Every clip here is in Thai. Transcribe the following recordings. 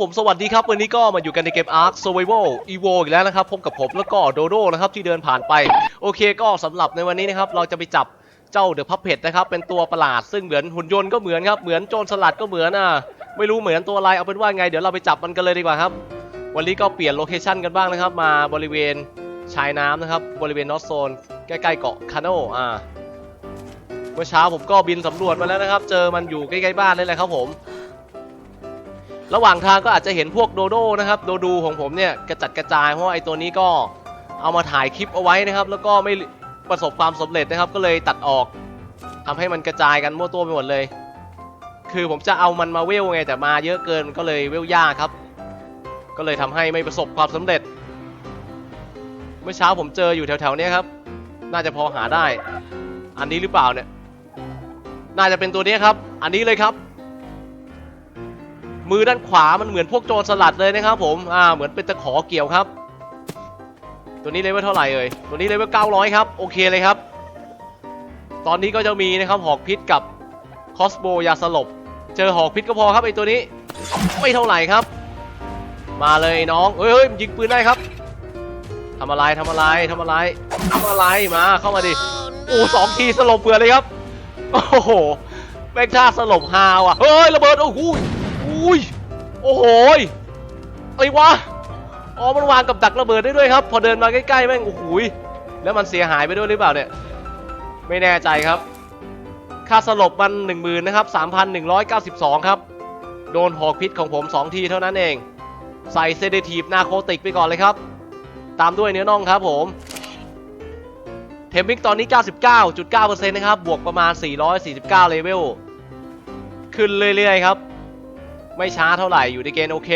ผมสวัสดีครับ วันนี้ก็มาอยู่กันในเกม Ark Survival Evo อีกแล้วนะครับพบกับผมแล้วก็โดโดนะครับที่เดินผ่านไป โอเคก็สำหรับในวันนี้นะครับเราจะไปจับเจ้าเดอะพัพเพ t นะครับเป็นตัวประหลาดซึ่งเหมือนหุ่นยนต์ก็เหมือนครับเหมือนโจรสลัดก็เหมือนอะไม่รู้เหมือนตัวอะไรเอาเป็นว่าไงเดี๋ยวเราไปจับมันกันเลยดีกว่าครับวันนี้ก็เปลี่ยนโลเคชั่นกันบ้างนะครับมาบริเวณชายน้ำนะครับบริเวณนอตโซนใกล้ๆเกาะคาโนอ่าเมื่อเช้าผมก็บินสำรวจมาแล้วนะครับ เจอมันอยู่ใกล้ๆบ้านนี่แหละครับผม ระหว่างทางก็อาจจะเห็นพวกโดโดนะครับโดดูของผมเนี่ยกระจัดกระจายเพราะไอ้ตัวนี้ก็เอามาถ่ายคลิปเอาไว้นะครับ แล้วก็ไม่ประสบความสำเร็จนะครับ ก็เลยตัดออกทำให้มันกระจายกันมั่วตัวไปหมดเลย คือผมจะเอามันมาเวลไงแต่มาเยอะเกินก็เลยเวลยากครับ ก็เลยทำให้ไม่ประสบความสำเร็จ เมื่อเช้าผมเจออยู่แถวๆนี้ครับ น่าจะพอหาได้ อันนี้หรือเปล่าเนี่ย น่าจะเป็นตัวนี้ครับ อันนี้เลยครับ มือด้านขวามันเหมือนพวกโจรสลัดเลยนะครับผม อ่า เหมือนเป็นตะขอเกี่ยวครับ ตัวนี้เลเวลเท่าไหร่เอ่ย ตัวนี้เลเวล900 ครับ โอเคเลยครับ ตอนนี้ก็จะมีนะครับหอกพิษกับคอสโบยาสลบ เจอหอกพิษก็พอครับไอตัวนี้ ไม่เท่าไหร่ครับ มาเลยน้องเฮ้ยเฮ้ยยิงปืนได้ครับทำอะไรทำอะไรทำอะไรทำอะไรมาเข้ามาดิโอ้สองทีสลบเบื่อเลยครับ โอ้โหแม่งท่าสลบฮาว่ะ เฮ้ยระเบิดโอ้โห อุ้ย โอ้โหอะไรวะ อ๋อ มันวางกับดักระเบิดได้ด้วยครับ พอเดินมาใกล้ๆแม่ง โอ้โหแล้วมันเสียหายไปด้วยหรือเปล่าเนี่ย ไม่แน่ใจครับ ค่าสลบมัน 1 0,000นะครับ 3,192 ครับ โดนหอกพิษของผม 2 ทีเท่านั้นเอง ใส่เซเดทีฟนาโคติกไปก่อนเลยครับ ตามด้วยเนื้อน่องครับผม เทมมิกตอนนี้ 99.9%นะครับ บวกประมาณ 449 เลเวล ขึ้นเรื่อยๆครับ ไม่ช้าเท่าไหร่อยู่ในเกณฑ์โอเค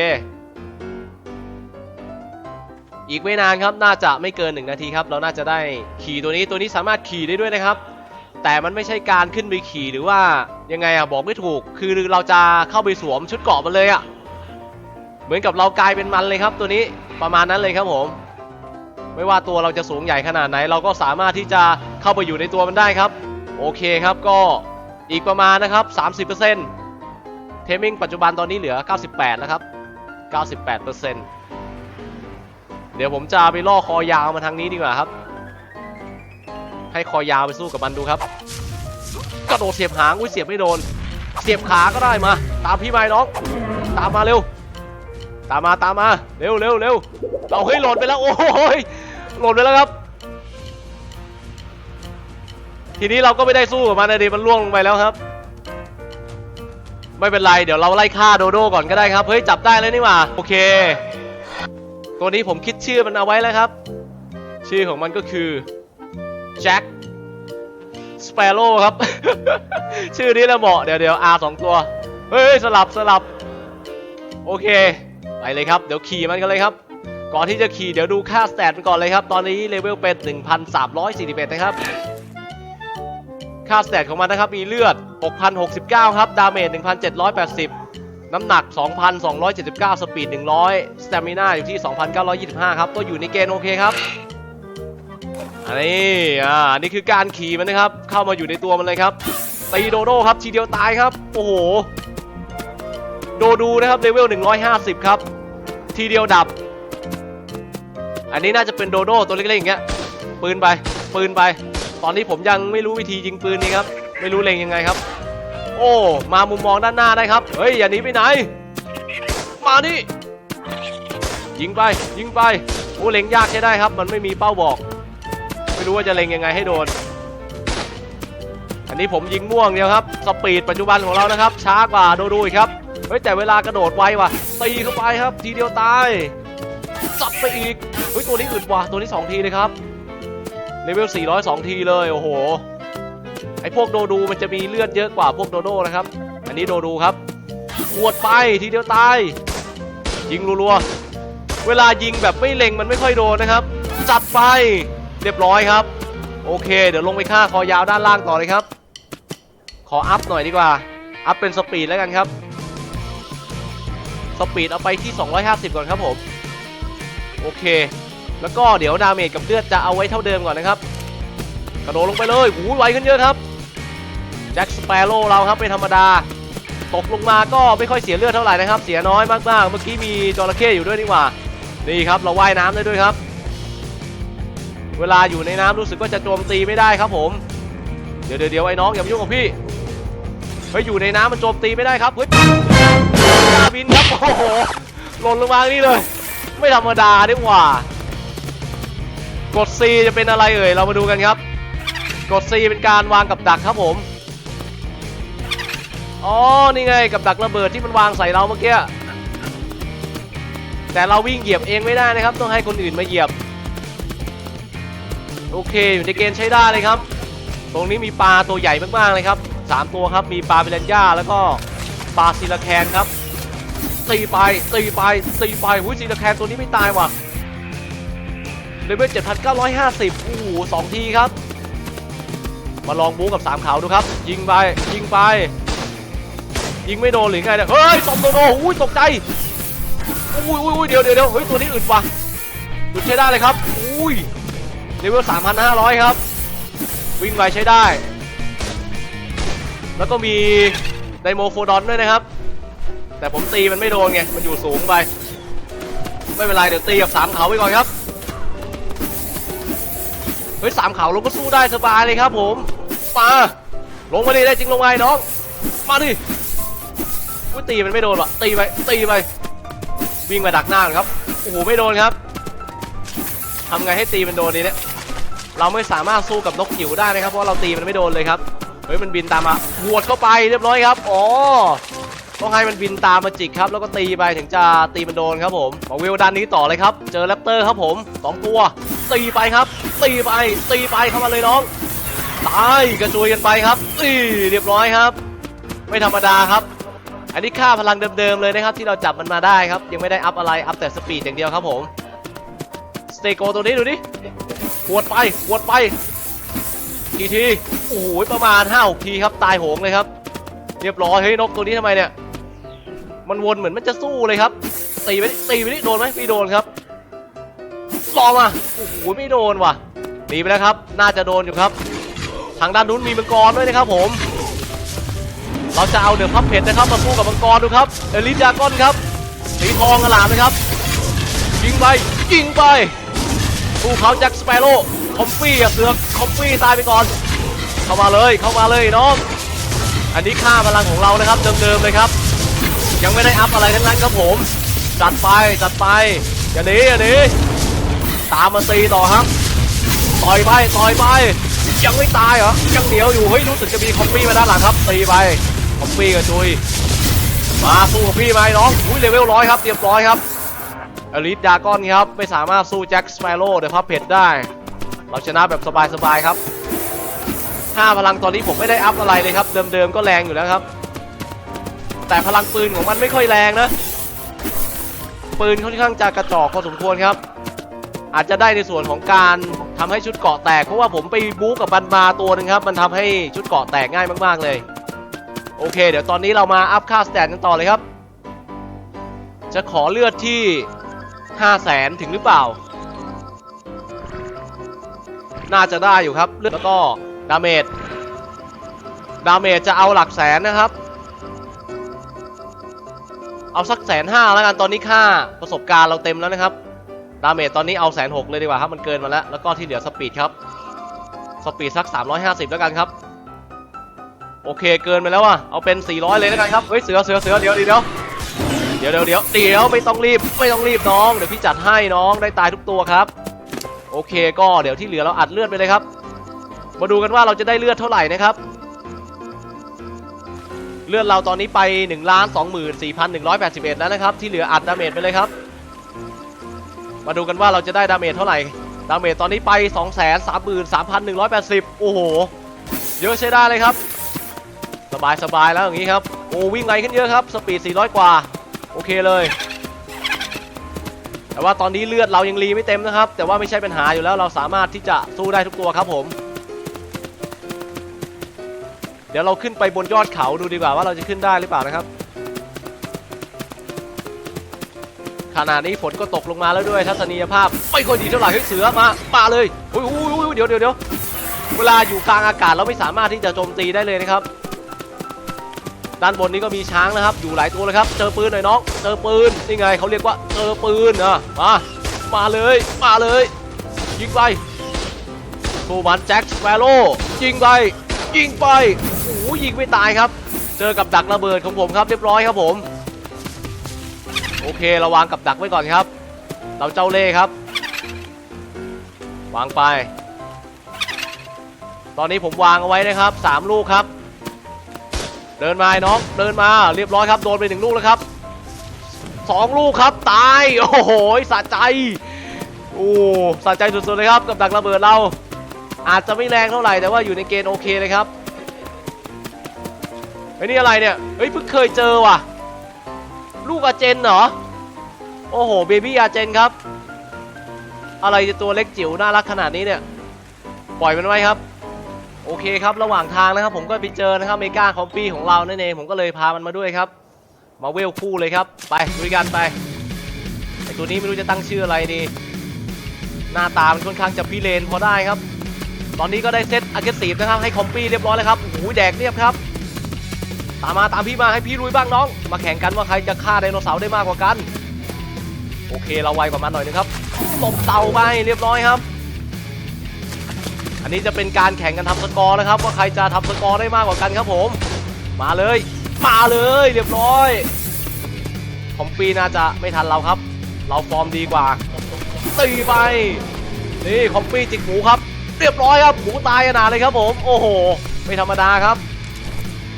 อีกไม่นานครับน่าจะไม่เกิน 1 นาทีครับเราน่าจะได้ขี่ตัวนี้ตัวนี้สามารถขี่ได้ด้วยนะครับ แต่มันไม่ใช่การขึ้นไปขี่หรือว่ายังไงอะบอกไม่ถูก คือเราจะเข้าไปสวมชุดเกราะมันเลยอะเหมือนกับเรากลายเป็นมันเลยครับ ตัวนี้ประมาณนั้นเลยครับผม ไม่ว่าตัวเราจะสูงใหญ่ขนาดไหน เราก็สามารถที่จะเข้าไปอยู่ในตัวมันได้ครับ โอเคครับก็อีกประมาณนะครับ 30% เทมมิ่งปัจจุบันตอนนี้เหลือ 98 แล้วครับ 98%เดี๋ยวผมจะไปล่อคอยาวมาทางนี้ดีกว่าครับ ให้คอยาวไปสู้กับมันดูครับ กระโดดเสียบหาง อุ้ยเสียบไม่โดน เสียบขาก็ได้มา ตามพี่ไม้น้อง ตามมาเร็ว ตามมาตามมา เร็วเร็วเร็วเราเฮ้ยหล่นไปแล้ว โอ้ยหล่นไปแล้วครับ ทีนี้เราก็ไม่ได้สู้กับมันนะดิมันล่วงลงไปแล้วครับ ไม่เป็นไร เดี๋ยวเราไล่ฆ่าโดโดก่อนก็ได้ครับ เฮ้ย จับได้แล้วนี่หว่า โอเค ตัวนี้ผมคิดชื่อมันเอาไว้แล้วครับ ชื่อของมันก็คือแจ็คสเปโร่ครับ ชื่อนี้แหละเหมาะ เดี๋ยวเดี๋ยว R สองตัว เฮ้ย สลับสลับ โอเค ไปเลยครับ เดี๋ยวขี่มันกันเลยครับ ก่อนที่จะขี่เดี๋ยวดูค่าสแตทมันก่อนเลยครับ ตอนนี้เลเวลเป็น 1,341 นะครับ ค่าสแตทของมันนะครับ มีเลือด 6,069 ครับ ดาเมจ 1,780 น้ำหนัก 2,279 สปีด 100 สเตมิน่าอยู่ที่ 2,925 ครับก็อยู่ในเกณฑ์โอเคครับ อันนี้ อ่าอันนี้คือการขี่มันนะครับ เข้ามาอยู่ในตัวมันเลยครับ ตีโดโดครับ ทีเดียวตายครับ โอ้โห โดดูนะครับ เลเวล 150 ครับ ทีเดียวดับ อันนี้น่าจะเป็นโดโดตัวเล็กๆอย่างเงี้ย ปืนไป ปืนไป ตอนนี้ผมยังไม่รู้วิธียิงปืนนี่ครับ ไม่รู้เล็งยังไงครับ โอ้ มามุมมองด้านหน้าได้ครับ เฮ้ย อย่าหนีไปไหน มานี่ ยิงไป ยิงไป โอ้เล็งยากใช้ได้ครับ มันไม่มีเป้าบอก ไม่รู้ว่าจะเล็งยังไงให้โดน อันนี้ผมยิงม่วงเดียวครับ สปีดปัจจุบันของเรานะครับ ช้ากว่าโดดูครับ เฮ้ยแต่เวลากระโดดไวว่ะ ตีเข้าไปครับ ทีเดียวตายจับไปอีก เฮ้ยตัวนี้อึดว่ะ ตัวนี้ 2 ทีเลยครับ เลเวล 402 ทีเลย โอ้โห ไอพวกโดดูมันจะมีเลือดเยอะกว่าพวกโดโดนะครับ อันนี้โดดูครับขวดไปทีเดียวตาย ยิงรัวๆ เวลายิงแบบไม่เล็งมันไม่ค่อยโดนนะครับ จัดไป เรียบร้อยครับ โอเค เดี๋ยวลงไปฆ่าคอยาวด้านล่างต่อเลยครับ ขออัพหน่อยดีกว่า อัพเป็นสปีดแล้วกันครับ สปีดเอาไปที่ 250 ก่อนครับผม โอเค แล้วก็เดี๋ยวดาเมจกับเลือดจะเอาไว้เท่าเดิมก่อนนะครับ กระโดดลงไปเลยหูยไวขึ้นเยอะครับแจ็คสเปโร่เราครับไม่ธรรมดา ตกลงมาก็ไม่ค่อยเสียเลือดเท่าไหร่นะครับ เสียน้อยมากๆ เมื่อกี้มีจระเข้อยู่ด้วยนี่หว่า นี่ครับเราว่ายน้ำได้ด้วยครับ เวลาอยู่ในน้ำรู้สึกว่าจะโจมตีไม่ได้ครับผม เดี๋ยวเดี๋ยวไอ้น้องอย่ามายุ่งกับพี่ เฮ้ยอยู่ในน้ำมันโจมตีไม่ได้ครับ เฮ้ยดาบินครับ โอ้โห หล่นลงมานี่เลย ไม่ธรรมดาดีกว่า กด C จะเป็นอะไรเอ่ย เรามาดูกันครับ กด C เป็นการวางกับดักครับผม อ๋อ นี่ไงกับดักระเบิดที่มันวางใส่เราเมื่อกี้ แต่เราวิ่งเหยียบเองไม่ได้นะครับ ต้องให้คนอื่นมาเหยียบ โอเค อยู่ในเกณฑ์ใช้ได้เลยครับ ตรงนี้มีปลาตัวใหญ่มากๆเลยครับสามตัวครับ มีปลาเบลันย่าแล้วก็ปลาซิลาแคนครับตีไปตีไปตีไปหุ้ยซิลาแคนตัวนี้ไม่ตายว่ะ เลเวล7,950 โอ้โหสองทีครับ มาลองบู๊กับสามขาวดูครับ ยิงไป ยิงไป ยิงไม่โดนหรือไงเนี่ย เฮ้ยตบโดนโอ้ยตกใจอุ้ยอุ้ยอุ้ยเดี๋ยวเดี๋ยวเดี๋ยวเฮ้ยตัวนี้อึดว่ะอึดใช้ได้เลยครับ อุ้ยเลเวล3,500 ครับ วิ่งไวใช้ได้ แล้วก็มีไดโมโฟดอนด้วยนะครับ แต่ผมตีมันไม่โดนไง มันอยู่สูงไป ไม่เป็นไร เดี๋ยวตีกับสามเขาไปก่อนครับ ฮ้ยสามเขาลงก็สู้ได้สบายเลยครับผมมาลงมาดิได้จริงลงไอ้น้อง มาดิอุ้ยตีมันไม่โดนหรอตีไปตีไปวิ่งมาดักหน้าครับโอ้โหไม่โดนครับทำไงให้ตีมันโดนดีเนี่ยเราไม่สามารถสู้กับนกจิ๋วได้นะครับเพราะเราตีมันไม่โดนเลยครับเฮ้ยมันบินตามมาหวดเข้าไปเรียบร้อยครับอ๋อต้องให้มันบินตามมาจิกครับ แล้วก็ตีไปถึงจะตีมันโดนครับผมมาวิวด้านนี้ต่อเลยครับ เจอแรปเตอร์ครับผมสองตัว ตีไปครับตีไปตีไปเข้ามาเลยน้องตายกระจุยกันไปครับตีเรียบร้อยครับ ไม่ธรรมดาครับ อันนี้ค่าพลังเดิมๆเลยนะครับ ที่เราจับมันมาได้ครับ ยังไม่ได้อัพอะไรอัพแต่สปีดอย่างเดียวครับผมสเตโกตัวนี้ดูดิหวดไปหวดไปกี่ทีโอ้โหประมาณ5้าทีครับตายโหงเลยครับ เรียบร้อยเฮ้ยนกตัวนี้ทำไมเนี่ย มันวนเหมือนมันจะสู้เลยครับตีไปตีไปดิโดนไหมไม่โดนครับ รอมาโอ้โหไม่โดนว่ะหนีไปแล้วครับ น่าจะโดนอยู่ครับ ทางด้านนู้นมีมังกรด้วยนะครับผม เราจะเอาเดือดพับเพชรนะครับมาสู้กับมังกรดูครับเอลิสยากอนครับสีทองกระหลามนะครับยิงไปยิงไปสู้เขาแจ็คสเปโร่คอมฟี่อะเสือกคอมฟี่ตายไปก่อน เข้ามาเลยเข้ามาเลยน้องอันนี้ค่าพลังของเรานะครับเดิมๆเลยครับ ยังไม่ได้อัพอะไรทั้งนั้นครับผมจัดไปจัดไปอย่าหนีอย่าหนี ตามมาตีต่อครับต่อยไปต่อยไป ยังไม่ตายเหรอยังเหนียวอยู่เฮ้ยรู้สึกจะมีคอมฟี่มาด้านหลังครับตีไปคอมฟี่กับจุยมาสู้กับพี่ไหมน้องอุ้ยเลเวลร้อยครับเรียบร้อยครับอลิสดากอนครับไม่สามารถสู้แจ็คสเปโร่เดอะพับเพดได้ เราชนะแบบสบายๆครับ5พลังตอนนี้ผมไม่ได้อัพอะไรเลยครับ เดิมๆก็แรงอยู่แล้วครับ แต่พลังปืนของมันไม่ค่อยแรงนะ ปืนค่อนข้างจะกระจอกพอสมควรครับ อาจจะได้ในส่วนของการทำให้ชุดเกาะแตก เพราะว่าผมไปบู๊กับมันมาตัวหนึ่งครับ มันทำให้ชุดเกาะแตกง่ายมาก ๆ เลย โอเค เดี๋ยวตอนนี้เรามาอัพค่าสแตนกันต่อเลยครับ จะขอเลือดที่ 5 0 0แสนถึงหรือเปล่า น่าจะได้อยู่ครับ เลือดแล้วก็ดาเมจ ดาเมจจะเอาหลักแสนนะครับ เอาสักแสนห้าแล้วกันตอนนี้ค่าประสบการณ์เราเต็มแล้วนะครับ ดาเมจตอนนี้เอาแสนหกเลยดีกว่าครับ มันเกินมาแล้ว แล้วก็ที่เหลือสปีดครับ สปีดสัก 350 แล้วกันครับ โอเคเกินไปแล้วอะ เอาเป็น 400 เลยแล้วกันครับ เฮ้ยเสือเสือเสือเดี๋ยวเดี๋ยวเดี๋ยวเดี๋ยวเดี๋ยวเดี๋ยวไม่ต้องรีบไม่ต้องรีบน้อง เดี๋ยวพี่จัดให้น้องได้ตายทุกตัวครับ โอเคก็เดี๋ยวที่เหลือเราอัดเลือดไปเลยครับ มาดูกันว่าเราจะได้เลือดเท่าไหร่นะครับเลือดเราตอนนี้ไป1นึ่งล้านสองหมื่นสี่พันหนึ่งร้อยแปดสิบเอ็ดแล้วนะครับ ที่เหลืออัดดาเมจไปเลยครับ มาดูกันว่าเราจะได้ดาเมจเท่าไหร่ ดาเมจตอนนี้ไป2องแสนสามหมื่นสามพันหนึ่งร้อยแปดสิบโอ้โห เยอะใช้ได้เลยครับ สบายสบายแล้วอย่างนี้ครับ โอ้วิ่งไวขึ้นเยอะครับ สปีด 400 กว่า โอเคเลย แต่ว่าตอนนี้เลือดเรายังรีไม่เต็มนะครับ แต่ว่าไม่ใช่ปัญหาอยู่แล้วเราสามารถที่จะสู้ได้ทุกตัวครับผม เดี๋ยวเราขึ้นไปบนยอดเขาดูดีกว่าว่าเราจะขึ้นได้หรือเปล่านะครับ ขณะนี้ฝนก็ตกลงมาแล้วด้วยทัศนียภาพไม่ค่อยดีเท่าไหร่เสือมามาเลยอุ้ยอุ้ยเดี๋ยวเดี๋ยวเดี๋ยวเวลาอยู่กลางอากาศเราไม่สามารถที่จะโจมตีได้เลยนะครับ ด้านบนนี้ก็มีช้างนะครับ อยู่หลายตัวเลยครับ เจอปืนหน่อยน้อง เจอปืนนี่ไงเขาเรียกว่าเจอปืนอะมามาเลยมาเลยยิงไปสู้มันแจ็คสเปโร่ยิงไปยิงไปโอ้ยิงไม่ตายครับ เจอกับดักระเบิดของผมครับเรียบร้อยครับผม โอเคเราวางกับดักไว้ก่อนครับ เราเจ้าเล่ครับ วางไป ตอนนี้ผมวางเอาไว้นะครับสามลูกครับ เดินมาน้องเดินมาเรียบร้อยครับโดนไปหนึ่งลูกแล้วครับสองลูกครับตาย โอ้โหสะใจโอ้สะใจสุดๆเลยครับกับดักระเบิดเราอาจจะไม่แรงเท่าไหร่แต่ว่าอยู่ในเกณฑ์โอเคเลยครับไอ้นี่อะไรเนี่ยเฮ้ยเพิ่งเคยเจอว่ะ ลูกอาเจนเหรอ โอ้โห เบบี้อาเจนครับ อะไรจะตัวเล็กจิ๋วน่ารักขนาดนี้เนี่ย ปล่อยมันไว้ครับ โอเคครับ ระหว่างทางนะครับ ผมก็ไปเจอนะครับเมกาคอมปี้ของเรานั่นเอง ผมก็เลยพามันมาด้วยครับ มาเวลคู่เลยครับ ไปลุยกันไป ไอตัวนี้ไม่รู้จะตั้งชื่ออะไรดี หน้าตามันค่อนข้างจะพิเรนพอได้ครับ ตอนนี้ก็ได้เซตอ g เก s ซีฟนะครับให้คอมปี้เรียบร้อยแล้วครับ โอ้โห แดกเรียบครับ ตามมาตามพี่มาให้พี่ลุยบ้างน้อง มาแข่งกันว่าใครจะฆ่าไดโนเสาร์ได้มากกว่ากัน โอเคเราไวกว่ามันหน่อยนึงครับตบเต่าไปเรียบร้อยครับ อันนี้จะเป็นการแข่งกันทำสกอร์นะครับ ว่าใครจะทำสกอร์ได้มากกว่ากันครับผม มาเลย มาเลยเรียบร้อยคอมปีน่าจะไม่ทันเราครับ เราฟอร์มดีกว่าตีไปนี่คอมปีจิกหมูครับ เรียบร้อยครับหมูตายขนาดเลยครับผม โอ้โห ไม่ธรรมดาครับ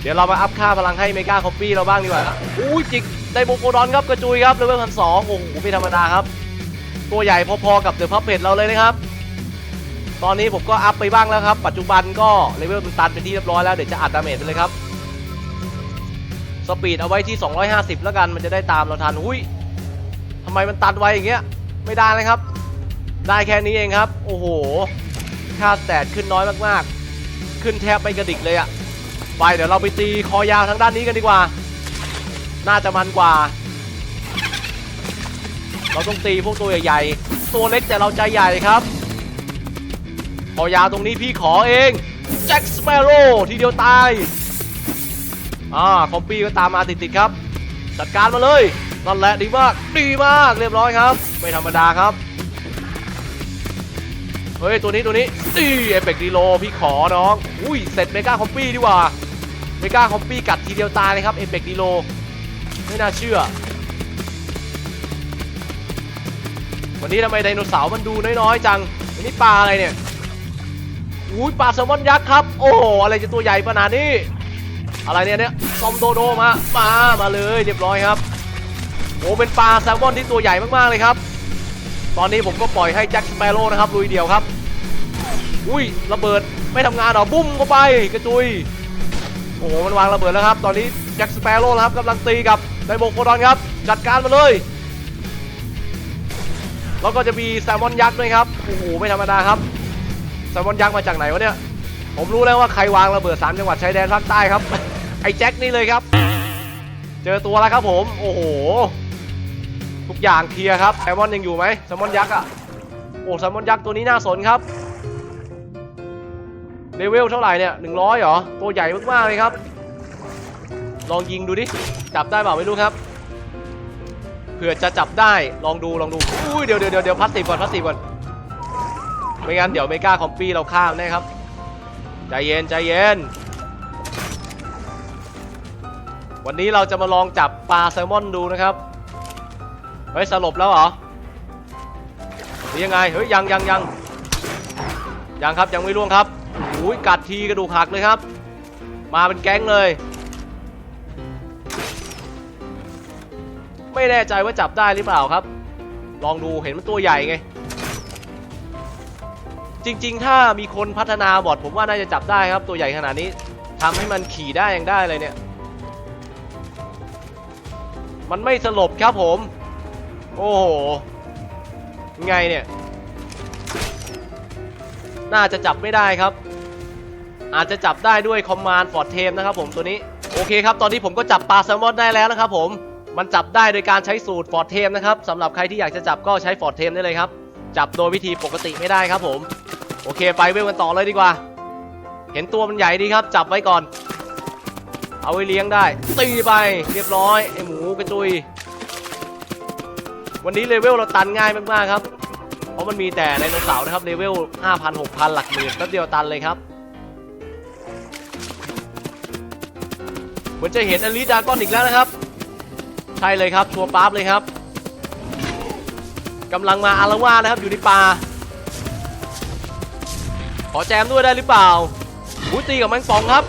ดี๋ยวเรามาอัพค่าพลังให้เมกาคอมปี้เราบ้างดีกว่าอุ้จิกไดโมโกดอนครับกระจุยครับเลเวลพันสองโอ้โหไม่ธรรมดาครับ ตัวใหญ่พอๆกับเดอะพับเพจเราเลยนะครับ ตอนนี้ผมก็อัพไปบ้างแล้วครับ ปัจจุบันก็เลเวลมันตันเป็นที่เรียบร้อยแล้วเดี๋ยวจะอัดดาเมจไปเลยครับ สปีดเอาไว้ที่ 250 แล้วกันมันจะได้ตามเราทันอุ้ยทำไมมันตันไวอย่างเงี้ยไม่ได้เลยครับ ได้แค่นี้เองครับ โอ้โหค่าแตทขึ้นน้อยมากๆ ขึ้นแทบไม่กระดิกเลยอะ ไปเดี๋ยวเราไปตีคอยาวทางด้านนี้กันดีกว่า น่าจะมันกว่า เราต้องตีพวกตัวใหญ่ๆ ตัวเล็กแต่เราใจใหญ่ครับ คอยาวตรงนี้พี่ขอเองแจ็คสเปโร่ทีเดียวตาย อ่าคอมปี้ก็ตามมาติดๆครับ จัดการมาเลยนั่นแหละดีมากดีมากเรียบร้อยครับ ไม่ธรรมดาครับเฮ้ย ตัวนี้ตัวนี้ดีเอเปกดีโลพี่ขอน้อง อุ้ย เสร็จเมกาคอมปี้ดีกว่า มกาคอมปี้กัดทีเดียวตายเลยครับเอเปกดีโลไม่น่าเชื่อ วันนี้ทำไมไดโนเสาร์มันดูน้อยๆจังอันนี้ปลาอะไรเนี่ยอุ้ยปลาแซลมอนยักษ์ครับ โอ้โหอะไรจะตัวใหญ่ขนาดนี้ อะไรเนี่ยเนี่ยซอมโดโดมามามาเลยเรียบร้อยครับโอ้เป็นปลาแซลมอนที่ตัวใหญ่มากๆเลยครับ ตอนนี้ผมก็ปล่อยให้แจ็คสเปโร่นะครับลุยเดียวครับ อุ้ยระเบิดไม่ทำงานหรอบุ้มเข้าไปกระจุย โอ้โหมันวางระเบิดแล้วครับ ตอนนี้แจ็คสเปโร่ครับกำลังตีกับไดโบโคดอนครับ จัดการมาเลย แล้วก็จะมีแซลมอนยักษ์ด้วยครับ โอ้โหไม่ธรรมดาครับแซลมอนยักษ์มาจากไหนวะเนี่ย ผมรู้แล้วว่าใครวางระเบิด 3 จังหวัดชายแดนภาคใต้ครับ ไอ้แจ็คนี่เลยครับ เจอตัวแล้วครับผม โอ้โห ทุกอย่างเคลียร์ครับแซลมอนยังอยู่ไหมแซลมอนยักษ์อะโอ้แซลมอนยักษ์ตัวนี้น่าสนครับ เลเวลเท่าไหร่เนี่ย100เหรอ ตัวใหญ่มากๆเลยครับ ลองยิงดูดิ จับได้เปล่าไม่รู้ครับ เผื่อจะจับได้ ลองดูลองดู อุ้ยเดี๋ยวเดี๋ยวเดี๋ยวพัสซีฟก่อนพัสซีฟก่อน ไม่งั้นเดี๋ยวเมกาคอมปี้เราข้ามแน่ครับ ใจเย็นใจเย็น วันนี้เราจะมาลองจับปลาแซลมอนดูนะครับ เฮ้ยสลบแล้วเหรอหรือยังไง เฮ้ยยังยังยังยังครับยังไม่ร่วงครับ อุ้ยกัดทีกระดูกหักเลยครับ มาเป็นแก๊งเลย ไม่แน่ใจว่าจับได้หรือเปล่าครับ ลองดูเห็นมันตัวใหญ่ไง จริง ๆ ถ้ามีคนพัฒนาบอทผมว่าน่าจะจับได้ครับ ตัวใหญ่ขนาดนี้ทำให้มันขี่ได้ยังได้เลยเนี่ย มันไม่สลบครับผม โอ้โห ไงเนี่ย น่าจะจับไม่ได้ครับ อาจจะจับได้ด้วยคอมมานด์ฟอร์ดเทมนะครับผมตัวนี้โอเคครับตอนนี้ผมก็จับปลาแซลมอนได้แล้วนะครับผมมันจับได้โดยการใช้สูตรฟอร์ดเทมนะครับสำหรับใครที่อยากจะจับก็ใช้ฟอร์ดเทมได้เลยครับ จับโดยวิธีปกติไม่ได้ครับผม โอเคไปเวลกันต่อเลยดีกว่า เห็นตัวมันใหญ่ดีครับ จับไว้ก่อน เอาไว้เลี้ยงได้ ตีไปเรียบร้อยไอหมูกระจุย วันนี้เลเวลเราตันง่ายมากๆครับ เพราะมันมีแต่ไดโนเสาร์นะครับเลเวล5,000 6,000 หลักหมื่นแป๊บเดียวตันเลยครับ เหมือนจะเห็นอลิดากอนอีกแล้วนะครับ ใช่เลยครับชัวร์ปั๊บเลยครับกำลังมาอารวาสนะครับอยู่ในป่าขอแจมด้วยได้หรือเปล่าอุ้ยตีกับแมงป่องครับ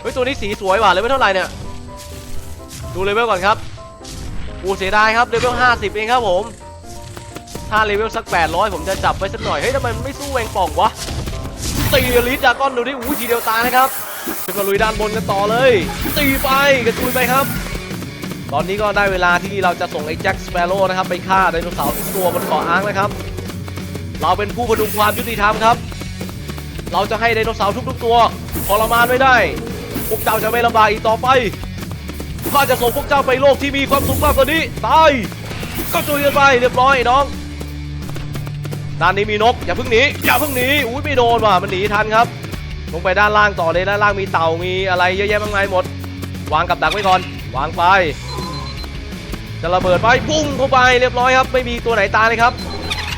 เฮ้ยตัวนี้สีสวยว่ะเลเวลเท่าไหร่เนี่ยดูเลเวลก่อนครับอูเสียดายครับเลเวล50 เองครับผม ถ้าเลเวลสัก 800 ผมจะจับไว้สักหน่อย เฮ้ยทำไมมันไม่สู้แมงป่องวะตีอลิดดากอนดูดิอู้ทีเดียวตายนะครับ ขึ้นมาลุยด้านบนกันต่อเลยตีไปกระจุยไปครับ ตอนนี้ก็ได้เวลาที่เราจะส่งไอ้แจ็คสเปโร่นะครับไปฆ่าไดโนเสาร์ทุกตัวบนเกาะอ้าร์กนะครับ เราเป็นผู้พดุงความยุติธรรมครับ เราจะให้ไดโนเสาร์ทุกๆตัวทรมานไม่ได้ พวกเจ้าจะไม่ลำบากอีกต่อไปข้าจะส่งพวกเจ้าไปโลกที่มีความสุขมากกว่านี้ตายก็จุยกันไปเรียบร้อยน้องด้านนี้มีนกอย่าเพิ่งหนีอย่าเพิ่งหนีอุ้ยไม่โดนว่ะมันหนีทันครับ ลงไปด้านล่างต่อเลยด้านล่างมีเต่ามีอะไรเยอะแยะมากมายหมด วางกับดักไว้ก่อน วางไป จะระเบิดไปปุ้งเข้าไปเรียบร้อยครับ ไม่มีตัวไหนตายเลยครับ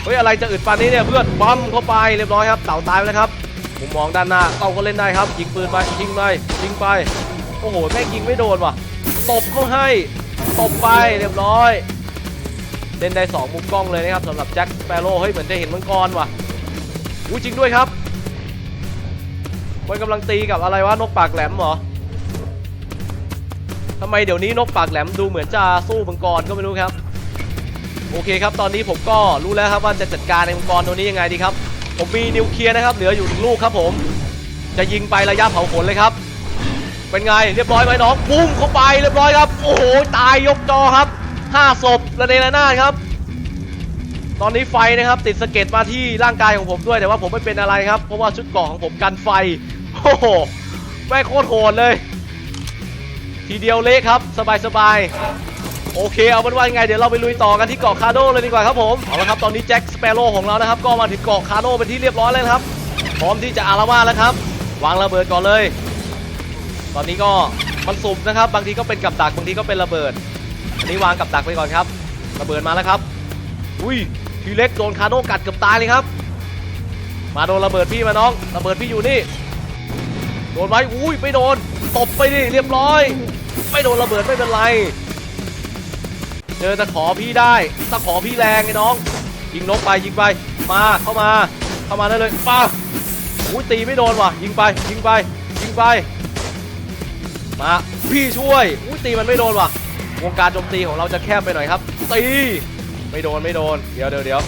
เฮ้ยอะไรจะอึดปานนี้เนี่ยเพื่อนบัมเข้าไปเรียบร้อยครับเต่าตายไปแล้วครับมุมมองด้านหน้าเราก็เล่นได้ครับยิงปืนไปยิงไปยิงไปโอ้โหแม่งยิงไม่โดนว่ะตบเข้าให้ตบไปเรียบร้อยเล่นได้สองมุมกล้องเลยนะครับสำหรับแจ็คสเปโร่เฮ้ยเหมือนจะเห็นมังกรว่ะอู้จริงด้วยครับ มันกำลังตีกับอะไรวะนกปากแหลมเหรอทำไมเดี๋ยวนี้นกปากแหลมดูเหมือนจะสู้มังกรก็ไม่รู้ครับ โอเคครับตอนนี้ผมก็รู้แล้วครับว่าจะจัดการในมังกรตัวนี้ยังไงดีครับ ผมมีนิวเคลียร์นะครับ เหลืออยู่หนึ่งลูกครับผม จะยิงไประยะเผาขนเลยครับ เป็นไงเรียบร้อยไหมน้องปุ้มเข้าไปเรียบร้อยครับ โอ้โหตายยกจอครับห้าศพระเนระนาดครับ ตอนนี้ไฟนะครับติดสะเก็ดมาที่ร่างกายของผมด้วยแต่ว่าผมไม่เป็นอะไรครับเพราะว่าชุดเกราะของผมกันไฟ โอ้โหแม่โคตรโหดเลย ทีเดียวเละครับ สบายๆโอเคเอาเป็นว่ายังไงเดี๋ยวเราไปลุยต่อกันที่เกาะคาโดเลยดีกว่าครับผมเอาละครับตอนนี้แจ็คสเปโร่ของเรานะครับก็มาถึงเกาะคาโดเป็นที่เรียบร้อยแล้วครับ พร้อมที่จะอารวาแล้วครับ วางระเบิดก่อนเลย ตอนนี้ก็มันสุ่มนะครับ บางทีก็เป็นกับดักบางทีก็เป็นระเบิด อันนี้วางกับดักไปก่อนครับ ระเบิดมาแล้วครับ อุ้ยทีเล็กโดนคาโดกัดเกือบตายเลยครับ มาโดนระเบิดพี่มาน้อง ระเบิดพี่อยู่นี่ โดนไหมอุ้ยไม่โดน ตบไปดิเรียบร้อย ไม่โดนระเบิดไม่เป็นไร เจอตะขอพี่ได้ ตะขอพี่แรงไอ้น้อง ยิงนกไปยิงไป มาเข้ามา เข้ามาได้เลยป้าอุ้ยตีไม่โดนว่ะ ยิงไปยิงไปยิงไป มาพี่ช่วยอุ้ยตีมันไม่โดนว่ะ วงการโจมตีของเราจะแคบไปหน่อยครับ ตี ไม่โดนไม่โดน เดี๋ยวเดี๋ยวเดี๋ยว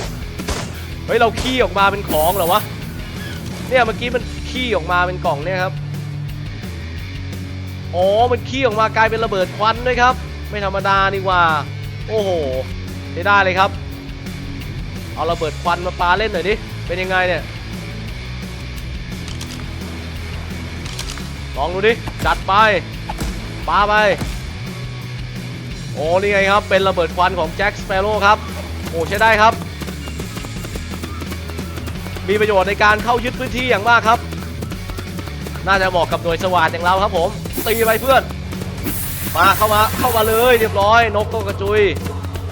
เฮ้ยเราขี้ออกมาเป็นของเหรอวะ เนี่ยเมื่อกี้มันขี้ออกมาเป็นกล่องเนี่ยครับ อ๋อ มันขี้ออกมากลายเป็นระเบิดควันด้วยครับ ไม่ธรรมดานี่ว่า โอ้โหใช้ได้เลยครับ เอาระเบิดควันมาปาเล่นหน่อยดิ เป็นยังไงเนี่ย ลองดูดิ จัดไป ปาไป โอ้ นี่ไงครับ เป็นระเบิดควันของแจ็คสเปโร่ครับ โอ้ใช้ได้ครับ มีประโยชน์ในการเข้ายึดพื้นที่อย่างมากครับ น่าจะเหมาะกับหน่วยสวัสดอย่างเราครับผม ตีไปเพื่อน มาเข้ามาเข้ามาเลยเรียบร้อย นกก็กระจุย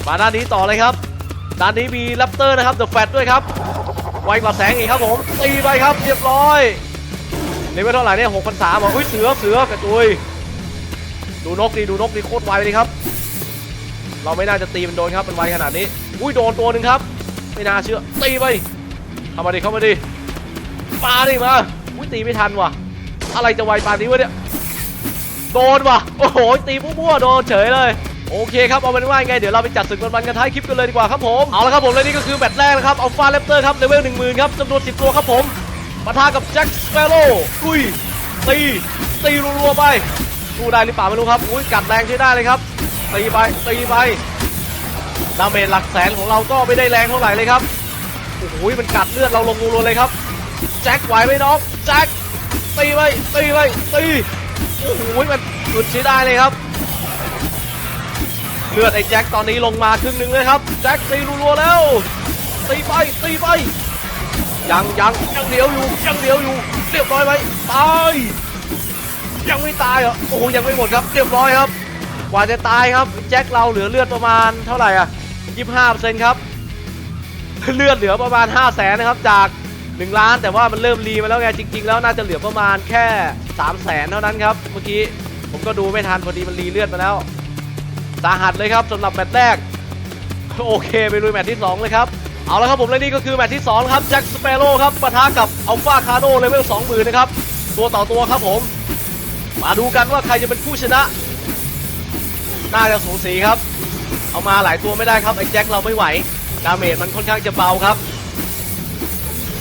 มาด้านนี้ต่อเลยครับ ด้านนี้มีแรปเตอร์นะครับเดอะแฟตด้วยครับ ไวกว่าแสงอีกครับผม ตีไปครับเรียบร้อยเลเวลเท่าไหร่เนี่ยหกพันสามอุ้ยเสือเสือกระจุย ดูนกดีดูนกดีโคตรไวเลยครับ เราไม่น่าจะตีมันโดนครับมันไวขนาดนี้ อุ้ยโดนตัวหนึ่งครับ ไม่น่าเชื่อตีไปเข้ามาดิเข้ามาดิมาดิมาอุ้ยตีไม่ทันว่ะ อะไรจะไวปานนี้วะเนี่ย โดนว่ะ โอ้โห ตีมั่วๆโดนเฉยเลย โอเคครับ เอาเป็นว่าไง เดี๋ยวเราไปจัดศึกมันๆกันท้ายคลิปกันเลยดีกว่าครับผม เอาละครับผม และนี่ก็คือแบตแรกนะครับ อัลฟาแรปเตอร์ครับ เลเวลหนึ่งหมื่นครับจำนวนสิบตัวครับผมปะทะกับแจ็คสเปโร่อุ้ยตี ตีรัวๆไปสู้ได้หรือเปล่าไม่รู้ครับ อุ้ยกัดแรงใช้ได้เลยครับ ตีไป ตีไป ดาเมจหลักแสนของเราก็ไม่ได้แรงเท่าไหร่เลยครับ โอ้โห มันกัดเลือดเราลงรัวๆเลยครับ แจ็คไหวไหมน้อง แจ็ค ตีไปตีไปตีโอ้โหมันสุดใช้ได้เลยครับ เลือดไอ้แจ็คตอนนี้ลงมาครึ่งหนึ่งเลยครับ แจ็คตีรัวๆแล้วตีไปตีไปยังยังยังเดียวอยู่ยังเดียวอยู่ เรียบร้อยไหมตายยังไม่ตายเหรอโอ้โหยังไม่หมดครับเรียบร้อยครับกว่าจะตายครับแจ็คเราเหลือเลือดประมาณเท่าไหร่อะ25%ครับเลือดเหลือประมาณ 5 0 0แสนนะครับจาก 1 ล้านแต่ว่ามันเริ่มรีมาแล้วไงจริง ๆ แล้วน่าจะเหลือประมาณแค่3 0 0แสนเท่านั้นครับเมื่อกี้ผมก็ดูไม่ทันพอดีมันรีเลือดมาแล้ว สาหัสเลยครับสำหรับแมตช์แรกโอเคไปลุยแมตช์ที่ 2 เลยครับ เอาละครับผมและนี่ก็คือแมตช์ที่ 2 ครับแจ็คสเปโร่ครับปะทะกับอัลฟาคาโนเลเวล20,000นะครับตัวต่อตัวครับผม มาดูกันว่าใครจะเป็นผู้ชนะ น่าจะสูสีครับ เอามาหลายตัวไม่ได้ครับไอ้แจ็คเราไม่ไหว ดาเมจมันค่อนข้างจะเบาครับ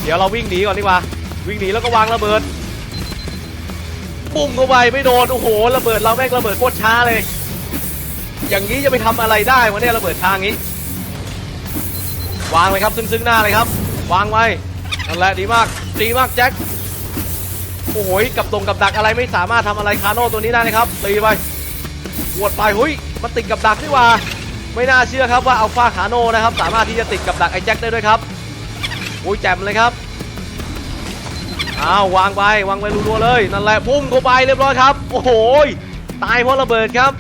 เดี๋ยวเราวิ่งหนีก่อนดีกว่า วิ่งหนีแล้วก็วางระเบิดปุ่มเข้าไปไม่โดน โอ้โห ระเบิดเราแม่งระเบิดโคตรช้าเลย อย่างนี้จะไปทำอะไรได้วะเนี่ยระเบิดทางนี้ วางเลยครับซึ้งๆหน้าเลยครับ วางไว้นั่นแหละดีมากดีมากแจ็คโอ้โหกับตรงกับดักอะไรไม่สามารถทำอะไรคาโน่ตัวนี้ได้นะครับตีไปหวดไปหุยมันติดกับดักนี่ว่า ไม่น่าเชื่อครับว่าอัลฟาคาโน่นะครับ สามารถที่จะติดกับดักไอ้แจ็คได้ด้วยครับ อุ้ยแจ่มเลยครับอ้าววางไปวางไปรัวๆเลยนั่นแหละพุ่งเข้าไปเรียบร้อยครับ โอ้โหตายเพราะระเบิดครับ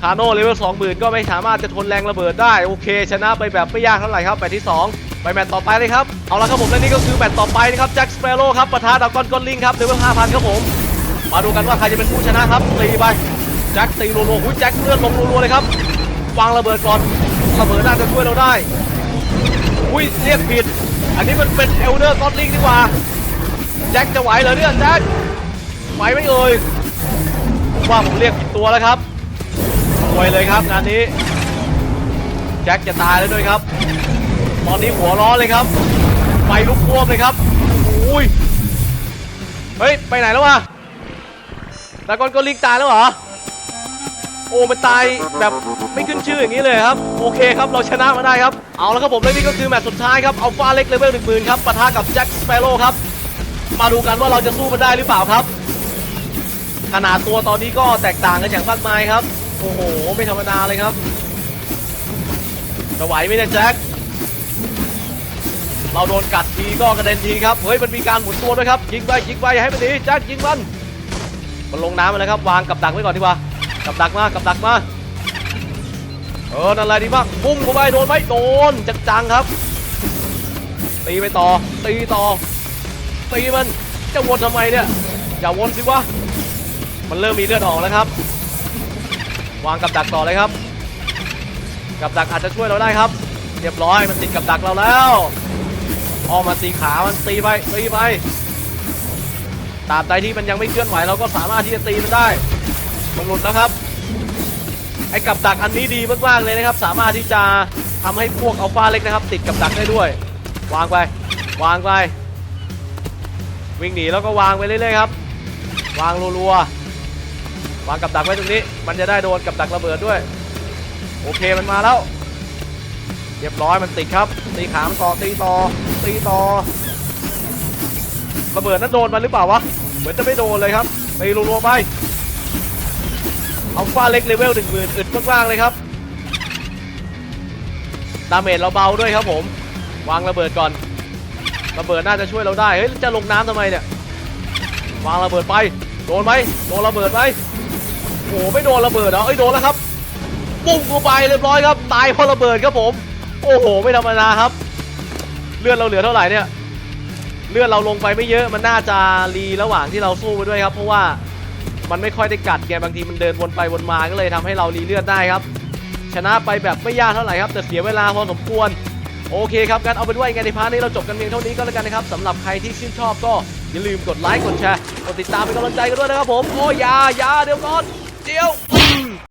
คาโน่เลเวล20,000ก็ไม่สามารถจะทนแรงระเบิดได้โอเค ชนะไปแบบไม่ยากเท่าไหร่ครับแมตช์ที่สองไปแมตช์ต่อไปเลยครับ เอาละครับผมและนี่ก็คือแมตช์ต่อไปนะครับแจ็คสเปโร่ครับประทะดาวกอนกอนลิงครับเลเวล5,000ครับผม มาดูกันว่าใครจะเป็นผู้ชนะครับตีไปแจ็คตีรัวๆหุ้ยแจ็คเลือดลงรัวๆเลยครับวางระเบิดก่อนระเบิดน่าจะช่วยเราได้ อุ้ยเรียกผิด อันนี้มันเป็นเอลเดอร์กอนลิงดีกว่า แจ็คจะไหวเหรอเนี่ยแจ็คไหวไหมเอ่ยผมว่าผมเรียกผิดตัวแล้วครับสวยเลยครับงานนี้ แจ็คจะตายแล้วด้วยครับ ตอนนี้หัวร้อนเลยครับ ไฟลุกท่วมเลยครับอุ้ยเฮ้ย ไปไหนแล้ววะดากอนก็ลิงตายแล้วเหรอ โอ้มันตายแบบไม่ขึ้นชื่ออย่างนี้เลยครับ โอเคครับเราชนะมาได้ครับ เอาและครับผมและนี่ก็คือแมตช์สุดท้ายครับอัลฟาเล็กเลเวลหนึ่งหมื่นครับปะทะกับแจ็คสเปโร่ครับ มาดูกันว่าเราจะสู้มันได้หรือเปล่าครับ ขนาดตัวตอนนี้ก็แตกต่างกันอย่างมากมายครับ โอ้โหไม่ธรรมดาเลยครับจะไหวไหมเนี่ยแจ็คเราโดนกัดทีก็กระเด็นทีครับ เฮ้ยมันมีการหมุนตัวด้วยครับยิงไปยิงไปให้มันหนีแจ็คยิงมัน มันลงน้ำมาแล้วครับ วางกับดักไว้ก่อนดีกว่า กับดักมากับดักมาเออนั่นแหละดีมากปุ้มเข้าไปโดนไหมโดนจังๆครับ ตีไปต่อ ตีต่อ ตีมันจะวนทำไมเนี่ย อย่าวนสิวะ มันเริ่มมีเลือดออกแล้วครับ วางกับดักต่อเลยครับ กับดักอาจจะช่วยเราได้ครับ เรียบร้อยมันติดกับดักเราแล้วออกมาตีขา มันตีไป ตีไปตราบใดที่มันยังไม่เคลื่อนไหวเราก็สามารถที่จะตีมันได้ ลงหลุดแล้วครับ ไอ้กับดักอันนี้ดีมากๆเลยนะครับ สามารถที่จะทำให้พวกอัลฟาเล็กนะครับ ติดกับดักได้ด้วย วางไป วางไป วิ่งหนีแล้วก็วางไปเรื่อยๆครับ วางรัวๆวางกับดักไว้ตรงนี้ มันจะได้โดนกับดักระเบิดด้วย โอเคมันมาแล้วเรียบร้อยมันติดครับ ตีขามต่อตีต่อตีต่อระเบิดนั้นโดนมันหรือเปล่าวะเหมือนจะไม่โดนเลยครับตีรัวๆไป อาฟ้าเล็กเลเวลหนึ่งหมื่นอึดมากๆเลยครับ ดาเมจเราเบาด้วยครับผม วางระเบิดก่อน ระเบิดน่าจะช่วยเราได้ เฮ้ย จะลงน้ำทำไมเนี่ย วางระเบิดไป โดนไหมโดนระเบิดไหมโอ้โหไม่โดนระเบิดเหรอเอ้ย โดนแล้วครับ ปุ้งเข้าไปเรียบร้อยครับ ตายเพราะระเบิดครับผม โอ้โห ไม่ธรรมดาครับ เลือดเราเหลือเท่าไหร่เนี่ย เลือดเราลงไปไม่เยอะ มันน่าจะรีระหว่างที่เราสู้ไปด้วยครับ เพราะว่า มันไม่ค่อยได้กัดแกบางทีมันเดินวนไปวนมาก็เลยทำให้เรารีเลือดได้ครับ ชนะไปแบบไม่ยากเท่าไหร่ครับ แต่เสียเวลาพอสมควร โอเคครับกันเอาเป็นว่ายังไงในพาร์ทนี้เราจบกันเพียงเท่านี้ก็แล้วกันนะครับสำหรับใครที่ชื่นชอบก็อย่าลืมกดไลค์กดแชร์กดติดตามเป็นกำลังใจกันด้วยนะครับผมโอ้ยา ยา เดี๋ยวก่อนเดี๋ยว